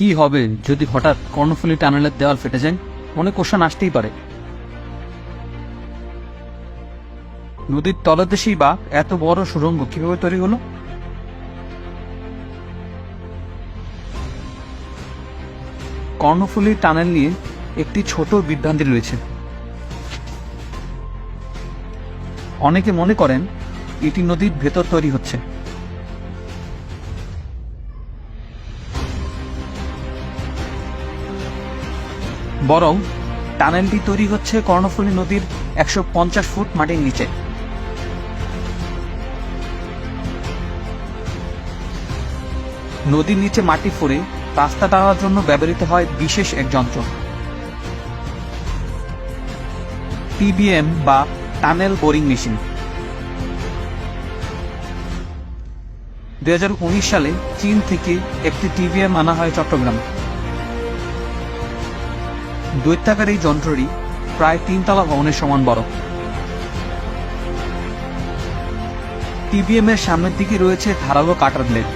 কি হবে যদি হঠাৎ কর্ণফুলী টানেলের দেওয়াল ফেটে যায়? অনেক কোশ্চেন আসতেই পারে। নদীর তলদেশেই বা এত বড় সুড়ঙ্গ কীভাবে তৈরি হলো? কর্ণফুলী টানেল নিয়ে একটি ছোট বিভ্রান্তি রয়েছে। অনেকে মনে করেন এটি নদীর ভেতর তৈরি হচ্ছে। বরং টানেলটি তৈরি হচ্ছে কর্ণফুলী নদীর একশো পঞ্চাশ ফুট মাটির নিচে। নদীর নিচে মাটি ফুঁড়ে রাস্তা টানার জন্য ব্যবহৃত হয় বিশেষ এক যন্ত্র। টিবিএম বা টানেল বোরিং মেশিন। দু হাজার উনিশ সালে চীন থেকে একটি টিবিএম আনা হয় চট্টগ্রাম। দৈত্যাকার এই যন্ত্রটি প্রায় তিনতলা ভবনের সমান বড়। টিবিএম এর সামনের দিকে রয়েছে ধারালো কাটার ব্লেড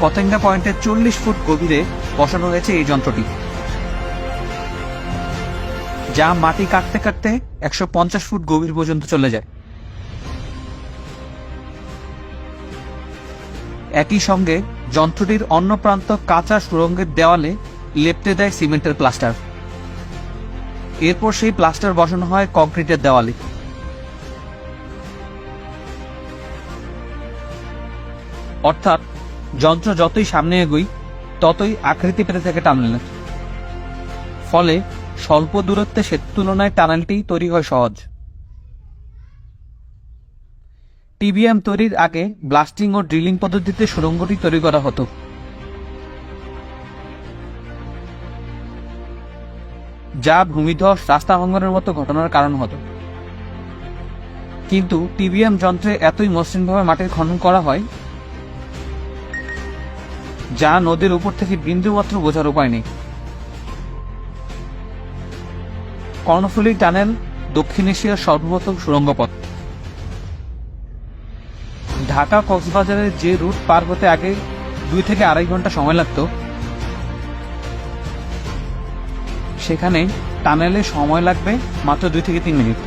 পতেঙ্গা পয়েন্টের চল্লিশ ফুট গভীরে বসানো হয়েছে এই যন্ত্রটি, যা মাটি কাটতে কাটতে একশো পঞ্চাশ ফুট গভীর পর্যন্ত চলে যায়। একই সঙ্গে যন্ত্রটির অন্য প্রান্ত কাঁচা সুরঙ্গের দেওয়ালে লেপটে দেয় সিমেন্টের প্লাস্টার। এরপর সেই প্লাস্টার বসানো হয় কংক্রিটের দেওয়ালে। অর্থাৎ যন্ত্র যতই সামনে এগোই, ততই আকৃতি পেতে থাকে টানেলের। ফলে স্বল্প দূরত্বে সেতুর তুলনায় টানেলটি তৈরি হয় সহজ। টিবিএম তৈরির আগে ব্লাস্টিং ও ড্রিলিং পদ্ধতিতে সুড়ঙ্গটি তৈরি করা হতো। যা ভূমিধস রাস্তা ভঙ্গনের মতো ঘটনার কারণ হতো। কিন্তু টিবিএম যন্ত্রে এতই মসৃণভাবে মাটির খনন করা হয়, যা নদীর উপর থেকে বিন্দুমাত্র বোঝার উপায় নেই। কর্ণফুলী টানেল দক্ষিণ এশিয়ার সর্বপ্রথম সুড়ঙ্গ পথ ঢাকা কক্সবাজারের যে রুট পার হতে আগে দুই থেকে আড়াই ঘণ্টা সময় লাগত, সেখানে টানেলে সময় লাগবে মাত্র দুই থেকে তিন মিনিট।